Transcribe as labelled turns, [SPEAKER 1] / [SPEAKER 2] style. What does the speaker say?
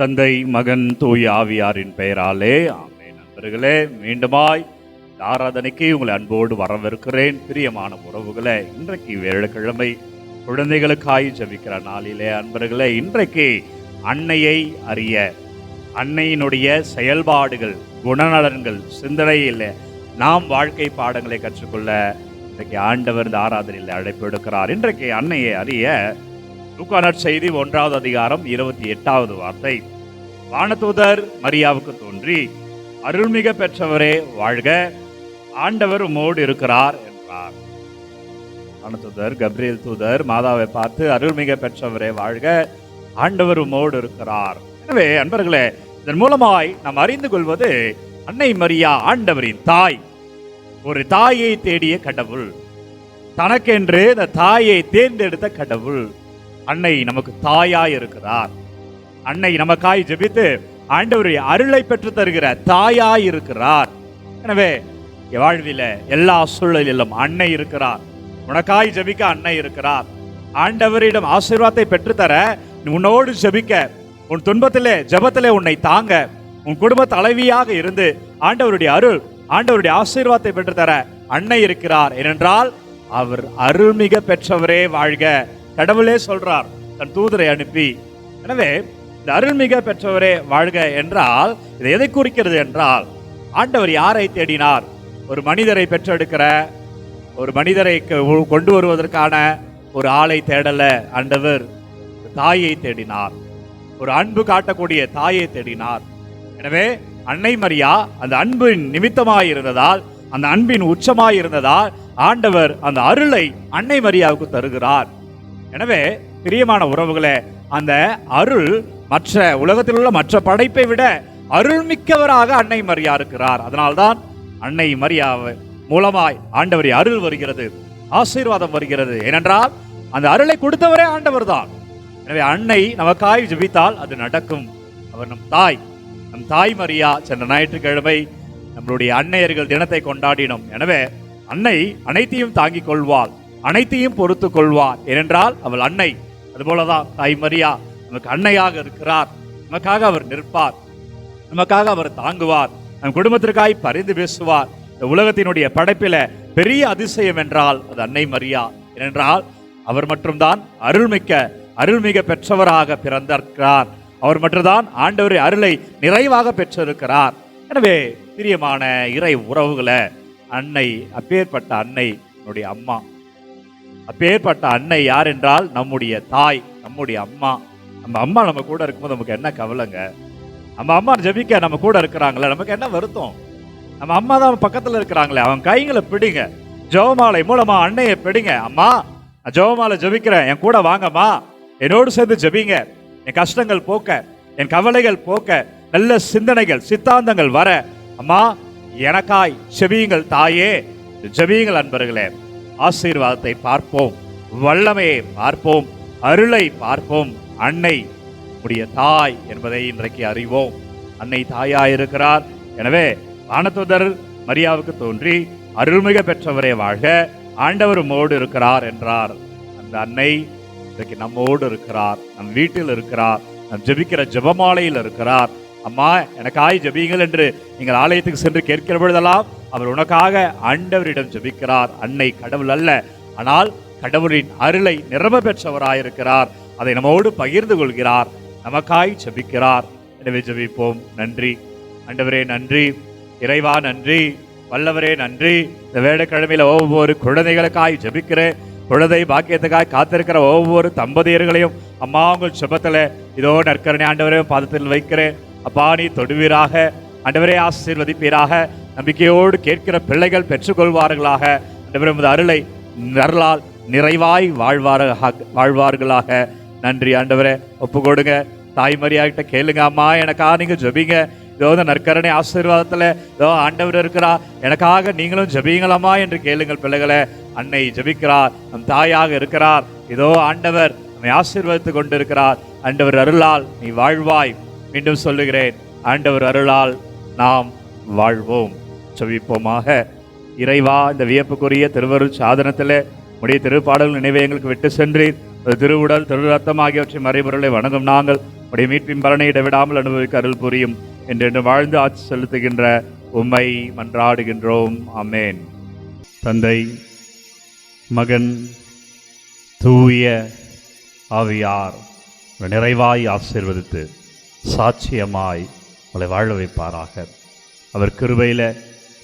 [SPEAKER 1] தந்தை மகன் தூய் ஆவியாரின் பெயராலே ஆமே நண்பர்களே. மீண்டுமாய் ஆராதனைக்கு உங்களை அன்போடு வரவிருக்கிறேன் பிரியமான உறவுகளே இன்றைக்கு வேலைக்கிழமை குழந்தைகளுக்காய் ஜபிக்கிற நாளிலே அன்பர்களே இன்றைக்கு அன்னையை அறிய அன்னையினுடைய செயல்பாடுகள் குணநலன்கள் சிந்தனையில் நாம் வாழ்க்கை பாடங்களை கற்றுக்கொள்ள இன்றைக்கு ஆண்டவர் இந்த ஆராதனையில் அழைப்பு எடுக்கிறார் இன்றைக்கு அன்னையை அறிய லூக்கானற் செய்தி ஒன்றாவது அதிகாரம் இருபத்தி எட்டாவது வார்த்தை. வானதூதர் மரியாவுக்கு தோன்றி அருள்மிக பெற்றவரே வாழ்க. ஆண்டவர் உமோடு இருக்கிறார் என்றார். வானதூதர் கப்ரியல் தூதர் மாதாவை பார்த்து அருள்மிக பெற்றவரே வாழ்க. ஆண்டவர் உமோடு இருக்கிறார். எனவே அன்பர்களே இதன் மூலமாய் நாம் அறிந்து கொள்வது அன்னை மரியா ஆண்டவரின் தாய். ஒரு தாயை தேடிய கடவுள். தனக்கென்று இந்த தாயை தேர்ந்தெடுத்த கடவுள். அன்னை நமக்கு தாயாய் இருக்கிறார். அன்னை நமக்காய் ஜெபித்து ஆண்டவருடைய அருளை பெற்று தருகிற தாயாய் இருக்கிறார். எனவே வாழ்வில எல்லா சூழலிலும் அன்னை இருக்கிறார். உனக்காய் ஜெபிக்க அன்னை இருக்கிறார். ஆண்டவரிடம் ஆசீர்வாதத்தை பெற்றுத்தர உன்னோடு ஜெபிக்க. உன் துன்பத்திலே ஜபத்திலே உன்னை தாங்க. உன் குடும்ப தலைவியாக இருந்து ஆண்டவருடைய அருள் ஆண்டவருடைய ஆசீர்வாதத்தை பெற்றுத்தர அன்னை இருக்கிறார். ஏனென்றால் அவர் அருள்மிக பெற்றவரே வாழ்க. கடவுளே சொல்றார் தன் தூதரை அனுப்பி. எனவே இந்த அருள்மிக பெற்றவரே வாழ்க என்றால் இது எதை குறிக்கிறது என்றால் ஆண்டவர் யாரை தேடினார்? ஒரு மனிதரை பெற்றெடுக்கிற ஒரு மனிதரை க- கொண்டு வருவதற்கான ஒரு ஆளை தேடல ஆண்டவர். தாயை தேடினார். ஒரு அன்பு காட்டக்கூடிய தாயை தேடினார். எனவே அன்னை மரியா அந்த அன்பின் நிமித்தமாய் இருந்ததால் அந்த அன்பின் உச்சமாய் இருந்ததால் ஆண்டவர் அந்த அருளை அன்னை மரியாவுக்கு தருகிறார். எனவே பிரியமான உறவுகளே அந்த அருள் மற்ற உலகத்தில் உள்ள மற்ற படைப்பை விட அருள்மிக்கவராக அன்னை மரியா இருக்கிறார். அதனால்தான் அன்னை மரியா மூலமாய் ஆண்டவரை அருள் வருகிறது ஆசீர்வாதம் வருகிறது. ஏனென்றால் அந்த அருளை கொடுத்தவரே ஆண்டவர் தான் எனவே அன்னை நமக்காய் ஜெபித்தால் அது நடக்கும். அவர் நம் தாய் நம் தாய் மரியா சென்ற ஞாயிற்றுக்கிழமை நம்மளுடைய அன்னையர்கள் தினத்தை கொண்டாடினோம். எனவே அன்னை அனைத்தையும் தாங்கிக் கொள்வாள். அனைத்தையும் பொறுத்து கொள்வார். ஏனென்றால் அவள் அன்னை. அதுபோலதான் தாய் மரியா நமக்கு அன்னையாக இருக்கிறார். நமக்காக அவர் நிற்பார். நமக்காக அவர் தாங்குவார். நம் குடும்பத்திற்காய் பரிந்து பேசுவார். இந்த உலகத்தினுடைய படைப்பில பெரிய அதிசயம் என்றால் அது அன்னை மரியா. ஏனென்றால் அவர் மட்டும்தான் அருள்மிக்க அருள்மிக பெற்றவராக பிறந்திருக்கிறார். அவர் மட்டும்தான் ஆண்டவரை அருளை நிறைவாக பெற்றிருக்கிறார். எனவே பிரியமான இறை உறவுகளை அன்னை அப்பேற்பட்ட அன்னை என்னுடைய அம்மா. அப்பேற்பட்ட அன்னை யார் என்றால் நம்முடைய தாய் நம்முடைய அம்மா. நம்ம அம்மா நம்ம கூட இருக்கும்போது நமக்கு என்ன கவலைங்க? நம்ம அம்மா ஜெபிக்க நம்ம கூட இருக்கிறாங்களே நமக்கு என்ன வருத்தம்? நம்ம அம்மா தான் பக்கத்தில் இருக்கிறாங்களே அவன் கைங்களை பிடிங்க. ஜெபமாலை மூலமா அன்னையை பிடிங்க. அம்மா நான் ஜெபமாலை ஜெபிக்கிறேன். என் கூட வாங்கம்மா. என்னோடு சேர்ந்து ஜெபிங்க. என் கஷ்டங்கள் போக்க என் கவலைகள் போக்க நல்ல சிந்தனைகள் சித்தாந்தங்கள் வர. அம்மா எனக்காய் செபியுங்கள் தாயே. ஜெபியுங்கள் அன்பர்களே. ஆசீர்வாதத்தை பார்ப்போம் வல்லமையை பார்ப்போம் அருளை பார்ப்போம். அன்னை உடைய தாய் என்பதை இன்றைக்கு அறிவோம். அன்னை தாயாய் இருக்கிறார். எனவே வானத்துதர் மரியாவுக்கு தோன்றி அருள்மிக பெற்றவரே வாழ்க ஆண்டவர் மோடு இருக்கிறார் என்றார். அந்த அன்னை இன்றைக்கு நம்மோடு இருக்கிறார் நம் வீட்டில் இருக்கிறார் நம் ஜெபிக்கிற ஜபமாலையில் இருக்கிறார். அம்மா எனக்காய் ஜெபியுங்கள் என்று நீங்கள் ஆலயத்துக்கு சென்று கேட்கிற பொழுதெல்லாம் அவர் உனக்காக ஆண்டவரிடம் ஜெபிக்கிறார். அன்னை கடவுள் அல்ல. ஆனால் கடவுளின் அருளை நிரம்ப பெற்றவராயிருக்கிறார். அதை நம்மோடு பகிர்ந்து கொள்கிறார். நமக்காய் ஜெபிக்கிறார். எனவே ஜெபிப்போம். நன்றி. ஆண்டவரே நன்றி. இறைவா நன்றி. வல்லவரே நன்றி. இந்த வேடக்கிழமையில் ஒவ்வொரு குழந்தைகளுக்காய் ஜெபிக்கிறேன் குழந்தை பாக்கியத்துக்காய் காத்திருக்கிற ஒவ்வொரு தம்பதியர்களையும் அம்மா உங்கள் சுபத்தில் இதோ நற்கரணை ஆண்டவரே பாதத்தில் வைக்கிறேன். அப்பா நீ தொடுவீராக. ஆண்டவரே ஆசீர்வதிப்பீராக. நம்பிக்கையோடு கேட்கிற பிள்ளைகள் பெற்றுக்கொள்வார்களாக. ஆண்டவரே அருளை அருளால் நிறைவாய் வாழ்வாராக வாழ்வார்களாக. நன்றி ஆண்டவரே ஒப்பு கொடுங்க தாய்மரியாகிட்ட கேளுங்க அம்மா எனக்காக நீங்கள் ஜெபிங்க. இதோ இந்த நற்கரணை ஆசீர்வாதத்தில் இதோ ஆண்டவர் இருக்கிறா எனக்காக நீங்களும் ஜெபிங்களாமா என்று கேளுங்கள் பிள்ளைகளை. அன்னை ஜெபிக்கிறார் நம் தாயாக இருக்கிறார். இதோ ஆண்டவர் நம்மை ஆசீர்வதித்து கொண்டிருக்கிறார். ஆண்டவர் அருளால் நீ வாழ்வாய். மீண்டும் சொல்லுகிறேன் ஆண்டவர் அருளால் நாம் வாழ்வோம். செவிப்போமாக இறைவா இந்த வியப்புக்குரிய திருவரு சாதனத்தில் உடைய திருப்பாடல் நினைவை எங்களுக்கு விட்டு சென்றீர். திருவுடல் திரு ரத்தம் ஆகியவற்றை மறைபொருளை வணங்கும் நாங்கள். உடைய மீட்பின் பலனை இடவிடாமல் அனுபவிக்க அருள் புரியும். என்று வாழ்ந்து ஆட்சி செலுத்துகின்ற உம்மை மன்றாடுகின்றோம். அமேன் தந்தை மகன் தூய ஆவியார் நிறைவாய் ஆசீர்வதித்து சாட்சியமாய் உங்களை வாழ வைப்பாராக. அவர் கிருபையில்